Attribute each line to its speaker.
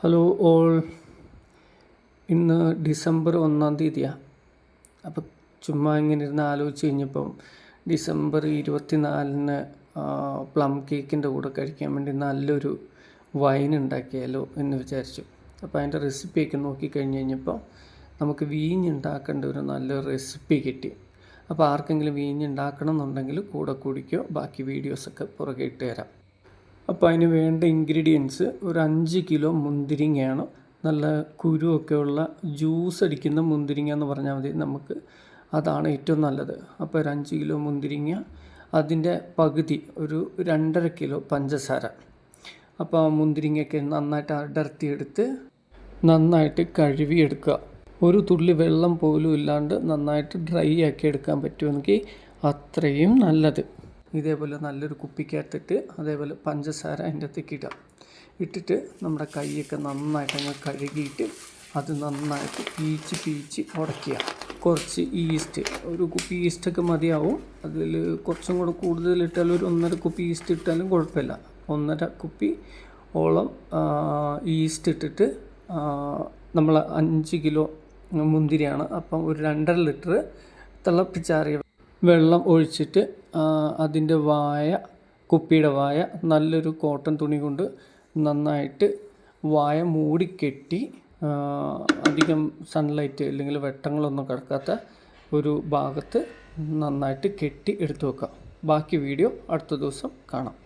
Speaker 1: Hello all. ഇന്ന് December ഒന്നാം തീയതിയാണ് അപ്പം ചുമ്മാ ഇങ്ങനെ ഇരുന്ന് ആലോചിച്ച് കഴിഞ്ഞപ്പം ഡിസംബർ ഇരുപത്തിനാലിന് പ്ലം കേക്കിന്റെ കൂടെ കഴിക്കാൻ വേണ്ടി നല്ലൊരു വൈൻ ഉണ്ടാക്കിയാലോ എന്ന് വിചാരിച്ചു. അപ്പോൾ അതിന്റെ റെസിപ്പിയൊക്കെ നോക്കി കഴിഞ്ഞ് കഴിഞ്ഞപ്പോൾ നമുക്ക് വീഞ്ഞുണ്ടാക്കേണ്ട ഒരു നല്ല റെസിപ്പി കിട്ടി. അപ്പോൾ ആർക്കെങ്കിലും വീഞ്ഞുണ്ടാക്കണം എന്നുണ്ടെങ്കിൽ കൂടെ കുടിക്കോ. ബാക്കി വീഡിയോസൊക്കെ പുറകെ ഇട്ട് തരാം. അപ്പോൾ അതിന് വേണ്ട ഇൻഗ്രീഡിയൻസ് ഒരു അഞ്ച് കിലോ മുന്തിരിങ്ങയാണ്. നല്ല കുരുവൊക്കെ ഉള്ള ജ്യൂസ് അടിക്കുന്ന മുന്തിരിങ്ങ എന്ന് പറഞ്ഞാൽ മതി നമുക്ക്. അതാണ് ഏറ്റവും നല്ലത്. അപ്പോൾ ഒരു അഞ്ച് കിലോ മുന്തിരിങ്ങ അതിന്റെ പകുതി ഒരു രണ്ടര കിലോ പഞ്ചസാര. അപ്പോൾ ആ മുന്തിരിങ്ങയൊക്കെ നന്നായിട്ട് അടർത്തിയെടുത്ത് നന്നായിട്ട് കഴുകിയെടുക്കുക ഒരു തുള്ളി വെള്ളം പോലും ഇല്ലാണ്ട് നന്നായിട്ട് ഡ്രൈ ആക്കി എടുക്കാൻ പറ്റുമെങ്കിൽ അത്രയും നല്ലത്. ഇതേപോലെ നല്ലൊരു കുപ്പിക്കകത്തിട്ട് അതേപോലെ പഞ്ചസാര അതിന്റെ അകത്തേക്ക് ഇടുക ഇട്ടിട്ട് നമ്മുടെ കൈയൊക്കെ നന്നായിട്ട് അങ്ങ് കഴുകിയിട്ട് അത് നന്നായിട്ട് പീച്ച് പീച്ച് ഉടയ്ക്കുക. കുറച്ച് ഈസ്റ്റ് ഒരു കുപ്പി ഈസ്റ്റൊക്കെ മതിയാവും. അതിൽ കുറച്ചും കൂടെ കൂടുതൽ ഇട്ടാലും ഒരു ഒന്നര കുപ്പി ഈസ്റ്റ് ഇട്ടാലും കുഴപ്പമില്ല. ഒന്നര കുപ്പി ഓളം ഈസ്റ്റ് ഇട്ടിട്ട് നമ്മൾ അഞ്ച് കിലോ മുന്തിരിയാണ്. അപ്പം ഒരു രണ്ടര ലിറ്റർ തിളപ്പിച്ചാറിയ വെള്ളം ഒഴിച്ചിട്ട് അതിന്റെ വായ കുപ്പിയുടെ വായ നല്ലൊരു കോട്ടൺ തുണി കൊണ്ട് നന്നായിട്ട് വായ മൂടിക്കെട്ടി അധികം സൺലൈറ്റ് അല്ലെങ്കിൽ വെട്ടങ്ങളൊന്നും കിടക്കാത്ത ഒരു ഭാഗത്ത് നന്നായിട്ട് കെട്ടി എടുത്തു വെക്കാം. ബാക്കി വീഡിയോ അടുത്ത ദിവസം കാണാം.